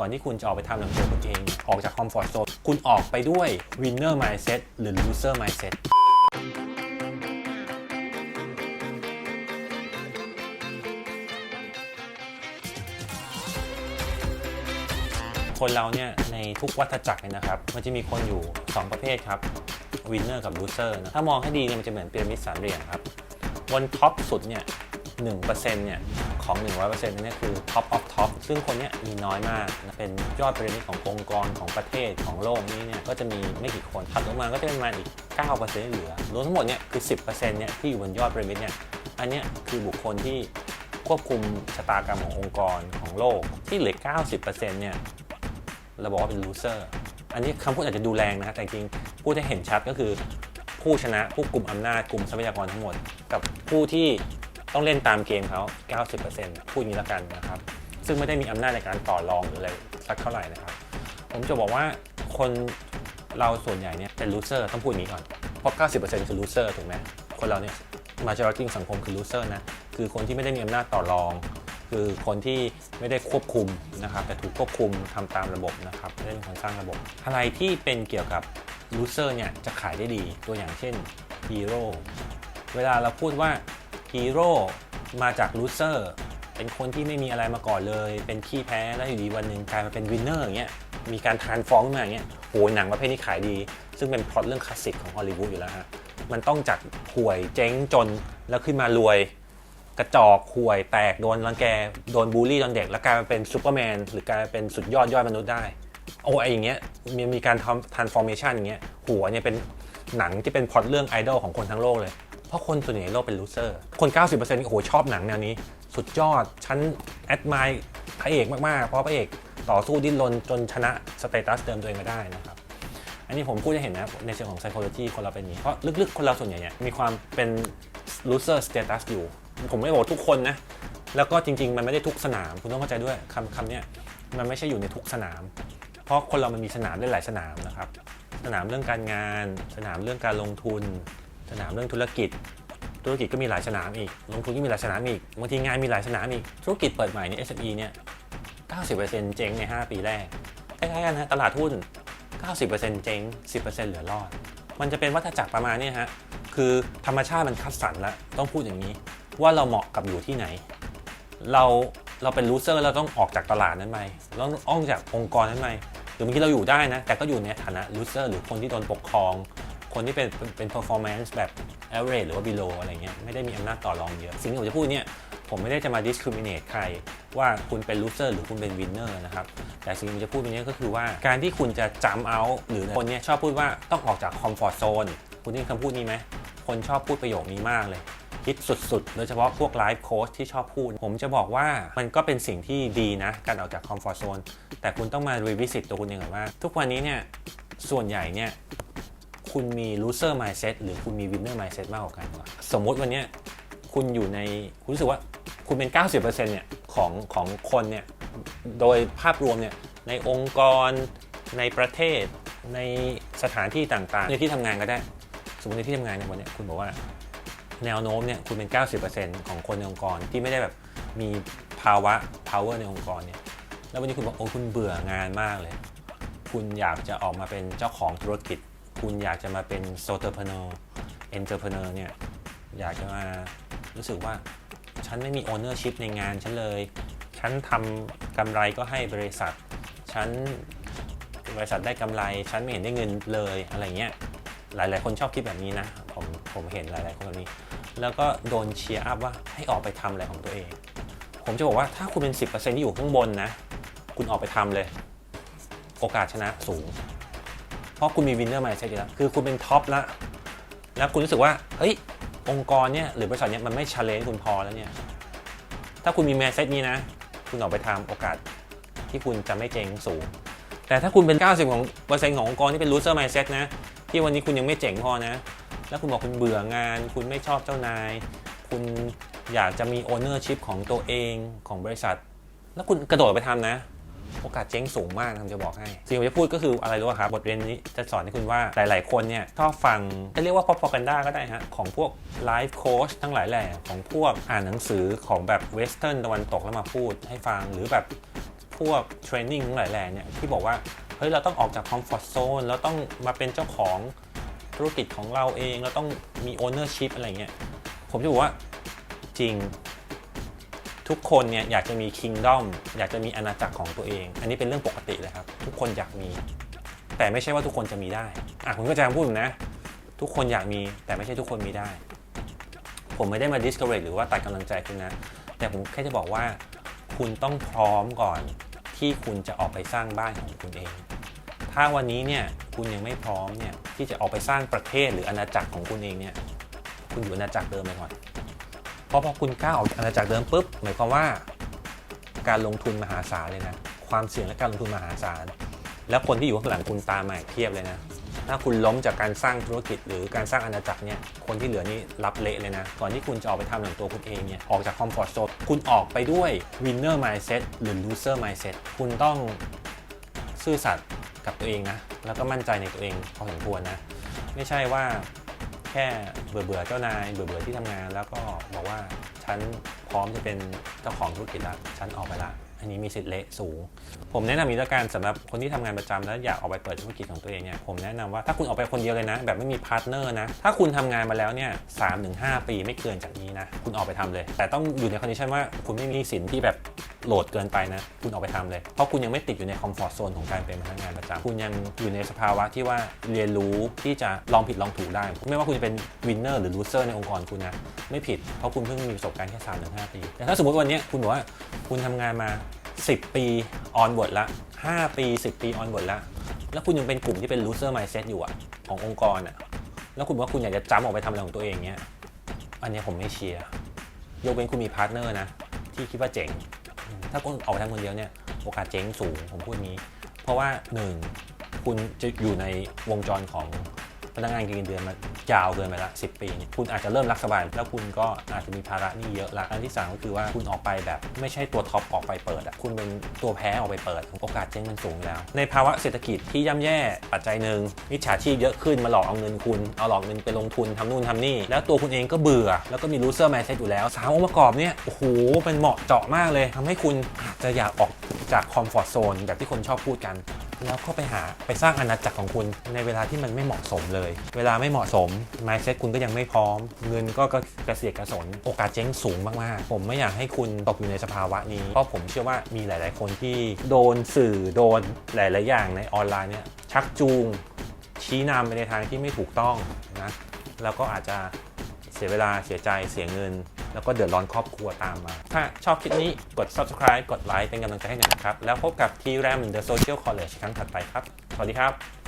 ก่อนที่คุณจะออกไปทำหนังสือคุณเอง ออกจากคอมฟอร์ z โซนคุณออกไปด้วย winner mindset หรือ loser mindset คนเราเนี่ย ในทุกวัฏจักรเนี่ยนะครับ มันจะมีคนอยู่ 2 ประเภทครับ winner กับ loser นะถ้ามองให้ดีเนี่ยมันจะเหมือนพีระมิดสามเหลี่ยมครับ บนท็อปสุดเนี่ย 1%เนี่ยของ 100%นี่คือ top of top ซึ่งคนเนี้ยมีน้อยมากเป็นยอดพีระมิดขององค์กรของประเทศของโลกนี้เนี่ยก็จะมีไม่กี่คนถัดลงมาก็จะเป็นมาอีก 9%เหลือรวมทั้งหมดเนี่ยคือ 10%เนี่ยที่อยู่บนยอดพีระมิดเนี่ยอันเนี้ยคือบุคคลที่ควบคุมชะตากรรมขององค์กรของโลกที่เหลือ 90%เนี่ยเราบอกว่าเป็น loser อันนี้คำพูดอาจจะดูแรงนะครับแต่จริงพูดให้เห็นชัดก็คือผู้ชนะผู้กลุ่มอำนาจกลุ่มทรัพยากรทั้งหมด กับผู้ที่ ต้องเล่นตามเกมเขา 90%พูดอย่างนี้แล้วกันนะครับ ซึ่งไม่ได้มีอำนาจในการต่อรองหรืออะไรสักเท่าไหร่นะครับ ผมจะบอกว่าคนเราส่วนใหญ่เนี่ยเป็น loser ต้องพูดอย่างนี้ก่อน เพราะ 90%คือ loser ถูกไหมคนเราเนี่ย majority สังคมคือ loser นะ คือคนที่ไม่ได้มีอำนาจต่อรอง คือคนที่ไม่ได้ควบคุมนะครับแต่ถูกควบคุมทำตามระบบนะครับไม่ได้เป็นคนสร้างระบบ อะไรที่เป็นเกี่ยวกับลูเซอร์เนี่ยจะขายได้ดีตัวอย่างเช่นฮีโร่เวลาเราพูดว่า ฮีโร่มาจากลูเซอร์เป็นคนที่ไม่มีอะไรมาก่อนเลย เป็นขี้แพ้แล้วอยู่ดีวันหนึ่งกลายมาเป็นวินเนอร์อย่างเงี้ยมีการทานฟองขึ้นมาอย่างเงี้ยโหหนังประเภทนี้ขายดี ซึ่งเป็นพล็อตเรื่องคลาสสิกของฮอลลีวูดอยู่แล้วฮะมันต้องจากห่วยเจ๊งจนแล้วขึ้นมารวยกระจอกห่วยแตกโดนรังแกโดนบูลลี่ตอนเด็ก แล้วกลายมาเป็นซูเปอร์แมนหรือกลายมาเป็นสุดยอดยอดมนุษย์ได้ โอ้ไออย่างเงี้ยมีมีการทำ transformation อย่างเงี้ยหัวเนี่ยเป็นหนังที่เป็นพล็อตเรื่องไอดอลของคนทั้งโลกเลย เพราะคนส่วนใหญ่ในโลกเป็นลูเซอร์ คน 90%นี่โอ้โหชอบหนังแนวนี้ สุดยอด ฉันแอดมายพระเอกมาก ๆ เพราะพระเอกต่อสู้ดิ้นรนจนชนะสเตตัสเดิมตัวเองมาได้นะครับ อันนี้ผมพูดให้เห็นนะในเชิงของ psychology คนเราเป็นอย่างนี้ เพราะลึก ๆ คนเราส่วนใหญ่เนี่ยมีความเป็น loser status อยู่ ผมไม่บอกทุกคนนะ แล้วก็จริง ๆ มันไม่ได้ทุกสนาม คุณต้องเข้าใจด้วยคำคำเนี้ยมันไม่ใช่อยู่ในทุกสนาม เพราะคนเรามันมีสนามได้หลายสนามนะครับ สนามเรื่องการงาน สนามเรื่องการลงทุน สนามเรื่องธุรกิจ ธุรกิจก็มีหลายสนามอีก ลงทุนก็มีหลายสนามอีก บางทีงานมีหลายสนามอีก ธุรกิจเปิดใหม่เนี่ SME เนี่ย 90%เจ๊งใน 5 ปีแรก คล้ายๆกันนะตลาดหุ้น 90%เจ๊ง 10%เหลือรอด มันจะเป็นวัฏจักรประมาณนี้ฮะ คือธรรมชาติมันคัดสรรแล้ว ต้องพูดอย่างนี้ ว่าเราเหมาะกับอยู่ที่ไหน เราเราเป็นลูเซอร์เราต้องออกจากตลาดนั้นไหมเราต้องออกจากองค์กรนั้นไหมหรือบางทีเราอยู่ได้นะ แต่ก็อยู่ในฐานะลูเซอร์หรือคนที่โดนปกครอง คนที่เป็นเป็น performance แบบ average หรือว่า below อะไรเงี้ยไม่ได้มีอำนาจต่อรองเยอะ สิ่งที่ผมจะพูดเนี่ยผมไม่ได้จะมา discriminate ใคร ว่าคุณเป็น loser หรือคุณเป็น winner นะครับ แต่สิ่งที่ผมจะพูดวันนี้ก็คือว่าการที่คุณจะ jump out หรือคนเนี้ยชอบพูดว่าต้องออกจาก comfort zone คุณได้ยินคำพูดนี้ไหม คนชอบพูดประโยคนี้มากเลยฮิตสุดๆ โดยเฉพาะพวกไลฟ์โค้ชที่ชอบพูด ผมจะบอกว่ามันก็เป็นสิ่งที่ดีนะ การออกจากคอมฟอร์ z โซน แต่คุณต้องมารีวิสิตตัวคุณเองก่อนว่า ทุกวันนี้เนี่ย ส่วนใหญ่เนี่ย คุณมี loser mindset หรือคุณมี winner mindset มากกว่ากันวะสมมุติวันนี้คุณอยู่ในคุณรู้สึกว่าคุณเป็น 90%เนี่ยของของคนเนี่ยโดยภาพรวมเนี่ยในองค์กรในประเทศในสถานที่ต่างๆ ในที่ทำงานก็ได้ สมมติในที่ทำงานในยวันนี้คุณบอกว่าแนวโน้มเนี่ยคุณเป็น 90%ของคนในองค์กรที่ไม่ได้แบบมีภาวะ power ในองค์กรเนี่ยแล้ววันนี้คุณบอกโอ้คุณเบื่องานมากเลย คุณอยากจะออกมาเป็นเจ้าของธุรกิจ คุณอยากจะมาเป็น s o t e r p r e n e u r entrepreneur เนี่ย อยากจะมารู้สึกว่าฉันไม่มี ownership ในงานฉันเลย ฉันทำกำไรก็ให้บริษัท ฉันบริษัทได้กำไร ฉันไม่เห็นได้เงินเลยอะไรเงี้ย หลาย ๆ คนชอบคิดแบบนี้นะ ผมผมเห็นหลาย ๆ คนแบบนี้ แล้วก็โดนเชียร์อัพว่าให้ออกไปทำอะไรของตัวเอง ผมจะบอกว่าถ้าคุณเป็น 10%ที่อยู่ข้างบนนะ คุณออกไปทำเลย โอกาสชนะสูง ราะคุณมีวินเนอร์มาใช่ไหมแล้วคือคุณเป็นท็อปแล้วแล้วคุณรู้สึกว่าเฮ้ยองค์กรเนี่ยหรือบริษัทเนี่ยมันไม่ชาเลนจ์คุณพอแล้วเนี่ยถ้าคุณมีแมสเซจนี้นะ คุณออกไปทำโอกาสที่คุณจะไม่เจ๊งสูง แต่ถ้าคุณเป็น 90 ของเปอร์เซ็นต์ขององค์กรที่เป็น loser mindset นะ ที่วันนี้คุณยังไม่เจ๋งพอนะ แล้วคุณบอกคุณเบื่องาน คุณไม่ชอบเจ้านาย คุณอยากจะมี ownership ของตัวเองของบริษัท แล้วคุณกระโดดไปทำนะ โอกาสเจ๊งสูงมากนะผมจะบอกให้ สิ่งที่ผมจะพูดก็คืออะไรรู้ป่ะครับ บทเรียนนี้จะสอนให้คุณว่าหลาย ๆ คนเนี่ยชอบฟังจะเรียกว่า propaganda ก็ได้ฮะ ของพวก life coach ทั้งหลายแหล่ของพวกอ่านหนังสือของแบบเวสเทิร์นตะวันตกแล้วมาพูดให้ฟังหรือแบบพวกเทรนนิ่งทั้งหลายแหล่เนี่ยที่บอกว่าเฮ้ยเราต้องออกจากคอมฟอร์ z โซนเราต้องมาเป็นเจ้าของธุรกิจของเราเองเราต้องมีโอเนอร์ชิพอะไรเงี้ยผมจะบอกว่าจริง ทุกคนเนี่ยอยากจะมีคิงดอมอยากจะมีอาณาจักรของตัวเอง อันนี้เป็นเรื่องปกติเลยครับ ทุกคนอยากมี แต่ไม่ใช่ว่าทุกคนจะมีได้อะผมก็จะพูดนะ ทุกคนอยากมีแต่ไม่ใช่ทุกคนมีได้ ผมไม่ได้มา discourage หรือว่าตัดกำลังใจคุณนะ แต่ผมแค่จะบอกว่า คุณต้องพร้อมก่อนที่คุณจะออกไปสร้างบ้านของคุณเอง ถ้าวันนี้เนี่ยคุณยังไม่พร้อมเนี่ยที่จะออกไปสร้างประเทศหรืออาณาจักรของคุณเองเนี่ยคุณอยู่อาณาจักรเดิมไปก่อน เพราะพอคุณก้าวออกจากอาณาจักรเดิมปุ๊บหมายความว่าการลงทุนมหาศาลเลยนะ ความเสี่ยงและการลงทุนมหาศาล แล้วคนที่อยู่ข้างหลังคุณตามมาเพียบเลยนะ ถ้าคุณล้มจากการสร้างธุรกิจหรือการสร้างอาณาจักรเนี่ย คนที่เหลือนี่รับเละเลยนะ ก่อนที่คุณจะออกไปทำอย่งตัวคุณเองเนี่ย ออกจากคอมฟอร์ z โซน คุณออกไปด้วย winner mindset หรือ loser mindset คุณต้องซื่อสัตย์กับตัวเองนะ แล้วก็มั่นใจในตัวเองพอสมควรนะ ไม่ใช่ว่า แค่เบื่อเบื่อเจ้านายเบื่อเบื่อที่ทำงาน แล้วก็บอกว่าฉันพร้อมจะเป็นเจ้าของธุรกิจแล้วฉันออกไปละอันนี้มีสิทธิ์เละสูง ผมแนะนำมีแล้วกันสำหรับคนที่ทำงานประจำแล้วอยากออกไปเปิดธุรกิจของตัวเองเนี่ยผมแนะนำว่าถ้าคุณออกไปคนเดียวเลยนะ แบบไม่มีพาร์ทเนอร์นะ ถ้าคุณทำงานมาแล้วเนี่ยสามถึงห้าปีไม่เกินจากนี้นะ คุณออกไปทำเลย แต่ต้องอยู่ในคอนดิชันว่าคุณไม่มีสินที่แบบ โหลดเกินไปนะ คุณออกไปทำเลย เพราะคุณยังไม่ติดอยู่ในคอมฟอร์ทโซนของการเป็นพนักงานประจำคุณยังอยู่ในสภาวะที่ว่าเรียนรู้ที่จะลองผิดลองถูกได้ ไม่ว่าคุณจะเป็นวินเนอร์หรือลูเซอร์ในองค์กรคุณนะไม่ผิด เพราะคุณเพิ่งมีประสบการณ์แค่สามถึงห้าปี แต่ถ้าสมมติวันนี้คุณบอกว่าคุณทำงานมา 10 ปีออนบทละ5 ปี 10 ปีออนบทละแล้วคุณยังเป็นกลุ่มที่เป็น loser mindset อยู่อะขององค์กรอะแล้วคุณว่าคุณอยากจะจ้ำออกไปทำอะไรของตัวเองเนี้ย อันนี้ผมไม่เชียร์ ยกเว้นคุณมีพาร์ทเนอร์นะ ที่คิดว่าเจ๋ง ถ้าคุณออกไปทำคนเดียวเนี่ยโอกาสเจ๊งสูงผมพูดนี้ เพราะว่า 1 คุณจะอยู่ในวงจรของ พนักงานกินเงินเดือนมายาวเกินไปละ10 ปีเนี่ยคุณอาจจะเริ่มรักสบาย แล้วคุณก็อาจจะมีภาระนี้เยอะละอันที่ 3 ก็คือว่าคุณออกไปแบบไม่ใช่ตัวท็อปออกไปเปิดอะคุณเป็นตัวแพ้ออกไปเปิด โอกาสเจ๊งมันสูงอยู่แล้ว ในภาวะเศรษฐกิจที่ย่ำแย่ปัจจัยหนึ่งมิจฉาชีพเยอะขึ้นมาหลอกเอาเงินคุณเอาหลอกเงินไปลงทุนทำนู่นทำนี่ แล้วตัวคุณเองก็เบื่อ แล้วก็มี loser mindset อยู่แล้วสามองค์ประกอบเนี่ยโอ้โหเป็นเหมาะเจาะมากเลยทำให้คุณอาจจะอยากออกจากคอมฟอร์ z โซนแบบที่คนชอบพูดกัน แล้วก็ไปหาไปสร้างอาณาจักรของคุณในเวลาที่มันไม่เหมาะสมเลย เวลาไม่เหมาะสม mindset คุณก็ยังไม่พร้อม เงินก็กระเสียกระสน โอกาสเจ๊งสูงมากๆ ผมไม่อยากให้คุณตกอยู่ในสภาวะนี้ เพราะผมเชื่อว่ามีหลาย ๆ คนที่โดนสื่อโดนหลาย ๆ อย่างในออนไลน์เนี่ยชักจูง ชี้นำไปในทางที่ไม่ถูกต้องนะแล้วก็อาจจะเสียเวลาเสียใจเสียเงิน แล้วก็เดือดร้อนครอบครัวตามมา ถ้าชอบคลิปนี้กด subscribe กดไลค์เป็นกำลังใจให้หน่อยนะครับ แล้วพบกับ T RAM The Social College ครั้งถัดไปครับ สวัสดีครับ